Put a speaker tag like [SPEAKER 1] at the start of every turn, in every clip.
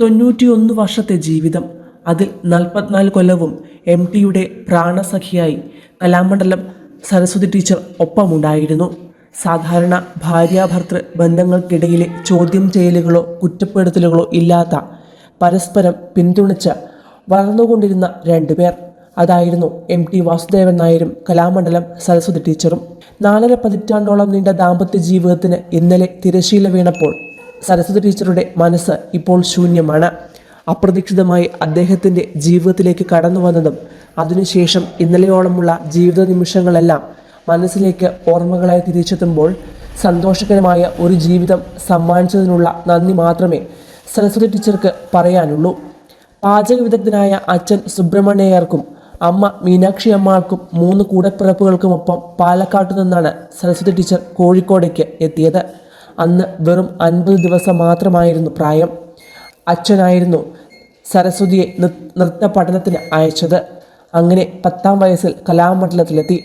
[SPEAKER 1] തൊണ്ണൂറ്റിയൊന്ന് വർഷത്തെ ജീവിതം അതിൽ നാൽപ്പത്തിനാല് കൊല്ലവും എം ടിയുടെ പ്രാണസഖിയായി കലാമണ്ഡലം സരസ്വതി ടീച്ചർ ഒപ്പമുണ്ടായിരുന്നു. സാധാരണ ഭാര്യാഭർത്തൃ ബന്ധങ്ങൾക്കിടയിലെ ചോദ്യം ചെയ്യലുകളോ കുറ്റപ്പെടുത്തലുകളോ ഇല്ലാത്ത പരസ്പരം പിന്തുണച്ച് വളർന്നുകൊണ്ടിരുന്ന രണ്ടുപേർ അതായിരുന്നു എം ടി വാസുദേവൻ നായരും കലാമണ്ഡലം സരസ്വതി ടീച്ചറും. നാലര പതിറ്റാണ്ടോളം നീണ്ട ദാമ്പത്യ ജീവിതത്തിന് ഇന്നലെ തിരശീല വീണപ്പോൾ സരസ്വതി ടീച്ചറുടെ മനസ്സ് ഇപ്പോൾ ശൂന്യമാണ്. അപ്രതീക്ഷിതമായി അദ്ദേഹത്തിന്റെ ജീവിതത്തിലേക്ക് കടന്നു വന്നതും അതിനുശേഷം ഇന്നലെയോളമുള്ള ജീവിത നിമിഷങ്ങളെല്ലാം മനസ്സിലേക്ക് ഓർമ്മകളായി തിരിച്ചെത്തുമ്പോൾ സന്തോഷകരമായ ഒരു ജീവിതം സമ്മാനിച്ചതിനുള്ള നന്ദി മാത്രമേ സരസ്വതി ടീച്ചർക്ക് പറയാനുള്ളൂ. പാചക വിദഗ്ധനായ അച്ഛൻ സുബ്രഹ്മണ്യർക്കും അമ്മ മീനാക്ഷി അമ്മാൾക്കും മൂന്ന് കൂടപ്പിറപ്പുകൾക്കുമൊപ്പം പാലക്കാട്ടു നിന്നാണ് സരസ്വതി ടീച്ചർ കോഴിക്കോടേക്ക് എത്തിയത്. അന്ന് വെറും അൻപത് ദിവസം മാത്രമായിരുന്നു പ്രായം. അച്ഛനായിരുന്നു സരസ്വതിയെ നൃത്ത പഠനത്തിന് അയച്ചത്. അങ്ങനെ പത്താം വയസ്സിൽ കലാമണ്ഡലത്തിലെത്തി.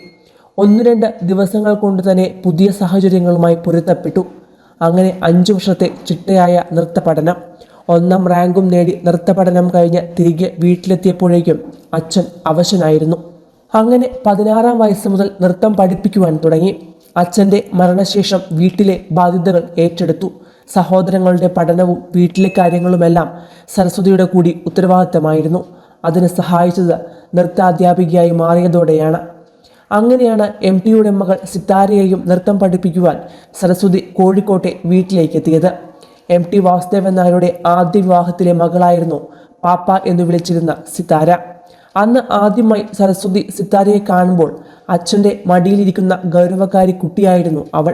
[SPEAKER 1] ഒന്ന് രണ്ട് ദിവസങ്ങൾ കൊണ്ട് തന്നെ പുതിയ സാഹചര്യങ്ങളുമായി പൊരുത്തപ്പെട്ടു. അങ്ങനെ അഞ്ചു വർഷത്തെ ചിട്ടയായ നൃത്ത പഠനം ഒന്നാം റാങ്കും നേടി നൃത്ത പഠനം കഴിഞ്ഞ് തിരികെ വീട്ടിലെത്തിയപ്പോഴേക്കും അച്ഛൻ അവശനായിരുന്നു. അങ്ങനെ പതിനാറാം വയസ്സ് മുതൽ നൃത്തം പഠിപ്പിക്കുവാൻ തുടങ്ങി. അച്ഛന്റെ മരണശേഷം വീട്ടിലെ ബാധ്യതകൾ ഏറ്റെടുത്തു. സഹോദരങ്ങളുടെ പഠനവും വീട്ടിലെ കാര്യങ്ങളുമെല്ലാം സരസ്വതിയുടെ കൂടി ഉത്തരവാദിത്തമായിരുന്നു. അതിന് സഹായിച്ചത് നൃത്താധ്യാപികയായി മാറിയതോടെയാണ്. അങ്ങനെയാണ് എം ടിയുടെ മകൾ സിത്താരയെയും നൃത്തം പഠിപ്പിക്കുവാൻ സരസ്വതി കോഴിക്കോട്ടെ വീട്ടിലേക്ക് എത്തിയത് എം ടി വാസുദേവൻ നായരുടെ ആദ്യ വിവാഹത്തിലെ മകളായിരുന്നു പാപ്പ എന്ന് വിളിച്ചിരുന്ന സിത്താര. അന്ന് ആദ്യമായി സരസ്വതി സിത്താരയെ കാണുമ്പോൾ അച്ഛന്റെ മടിയിലിരിക്കുന്ന ഗൗരവകാരി കുട്ടിയായിരുന്നു അവൾ.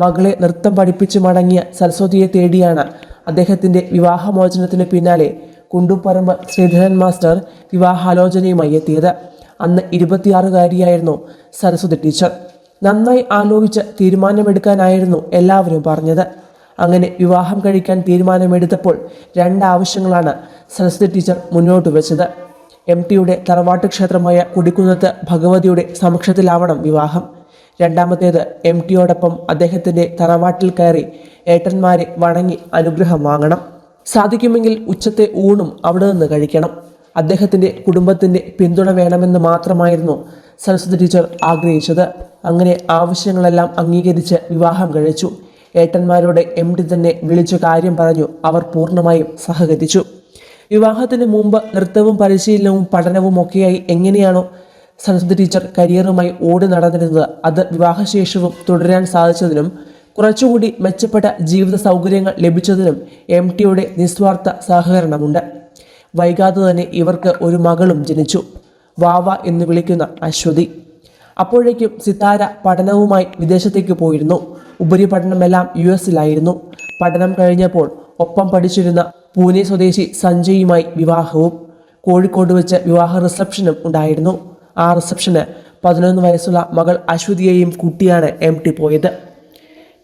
[SPEAKER 1] മകളെ നൃത്തം പഠിപ്പിച്ച് മടങ്ങിയ സരസ്വതിയെ തേടിയാണ് അദ്ദേഹത്തിന്റെ വിവാഹമോചനത്തിന് പിന്നാലെ കുണ്ടുപറമ്പ് ശ്രീധരൻ മാസ്റ്റർ വിവാഹാലോചനയുമായി എത്തിയത്. അന്ന് ഇരുപത്തിയാറുകാരിയായിരുന്നു സരസ്വതി ടീച്ചർ. നന്നായി ആലോചിച്ച് തീരുമാനമെടുക്കാനായിരുന്നു എല്ലാവരും പറഞ്ഞത്. അങ്ങനെ വിവാഹം കഴിക്കാൻ തീരുമാനമെടുത്തപ്പോൾ രണ്ടാവശ്യങ്ങളാണ് സരസ്വതി ടീച്ചർ മുന്നോട്ട് വെച്ചത്. എം ടിയുടെ തറവാട്ട് ക്ഷേത്രമായ കുടിക്കുന്നത്ത് ഭഗവതിയുടെ സമക്ഷത്തിലാവണം വിവാഹം. രണ്ടാമത്തേത് എം ടിയോടൊപ്പം അദ്ദേഹത്തിന്റെ തറവാട്ടിൽ കയറി ഏട്ടന്മാരെ വണങ്ങി അനുഗ്രഹം വാങ്ങണം. സാധിക്കുമെങ്കിൽ ഉച്ചത്തെ ഊണും അവിടെ നിന്ന് കഴിക്കണം. അദ്ദേഹത്തിന്റെ കുടുംബത്തിന്റെ പിന്തുണ വേണമെന്ന് മാത്രമായിരുന്നു സരസ്വതി ടീച്ചർ ആഗ്രഹിച്ചത്. അങ്ങനെ ആവശ്യങ്ങളെല്ലാം അംഗീകരിച്ച് വിവാഹം കഴിച്ചു. ഏട്ടന്മാരോട് എം ടി തന്നെ വിളിച്ചു കാര്യം പറഞ്ഞു. അവർ പൂർണമായും സഹകരിച്ചു. വിവാഹത്തിന് മുമ്പ് നൃത്തവും പരിശീലനവും പഠനവും ഒക്കെയായി എങ്ങനെയാണോ സരസ്വതി ടീച്ചർ കരിയറുമായി ഓടി നടന്നിരുന്നത് അത് വിവാഹശേഷവും തുടരാൻ സാധിച്ചതിനും കുറച്ചുകൂടി മെച്ചപ്പെട്ട ജീവിത സൗകര്യങ്ങൾ ലഭിച്ചതിനും എം ടിയുടെ നിസ്വാർത്ഥ സഹകരണമുണ്ട്. വൈകാതെ തന്നെ ഇവർക്ക് ഒരു മകളും ജനിച്ചു. വാവ എന്ന് വിളിക്കുന്ന അശ്വതി. അപ്പോഴേക്കും സിതാര പഠനവുമായി വിദേശത്തേക്ക് പോയിരുന്നു. ഉപരിപഠനമെല്ലാം യു എസിലായിരുന്നു. പഠനം കഴിഞ്ഞപ്പോൾ ഒപ്പം പഠിച്ചിരുന്ന പൂനെ സ്വദേശി സഞ്ജയുമായി വിവാഹവും കോഴിക്കോട് വെച്ച് വിവാഹ റിസപ്ഷനും ഉണ്ടായിരുന്നു. ആ റിസപ്ഷന് പതിനൊന്ന് വയസ്സുള്ള മകൾ അശ്വതിയെയും കൂട്ടിയാണ് എം ടി പോയത്.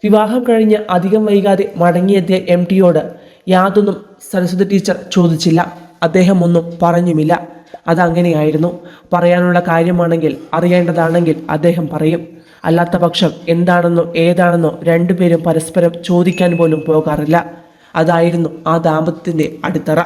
[SPEAKER 1] വിവാഹം കഴിഞ്ഞ് അധികം വൈകാതെ മടങ്ങിയെത്തിയ എം ടിയോട് യാതൊന്നും സരസ്വതി ടീച്ചർ ചോദിച്ചില്ല. അദ്ദേഹം ഒന്നും പറഞ്ഞുമില്ല. അതങ്ങനെയായിരുന്നു. പറയാനുള്ള കാര്യമാണെങ്കിൽ അറിയേണ്ടതാണെങ്കിൽ അദ്ദേഹം പറയും. അല്ലാത്ത പക്ഷം എന്താണെന്നോ ഏതാണെന്നോ രണ്ടുപേരും പരസ്പരം ചോദിക്കാൻ പോലും പോകാറില്ല. അതായിരുന്നു ആ ദാമ്പത്യത്തിന്റെ അടിത്തറ.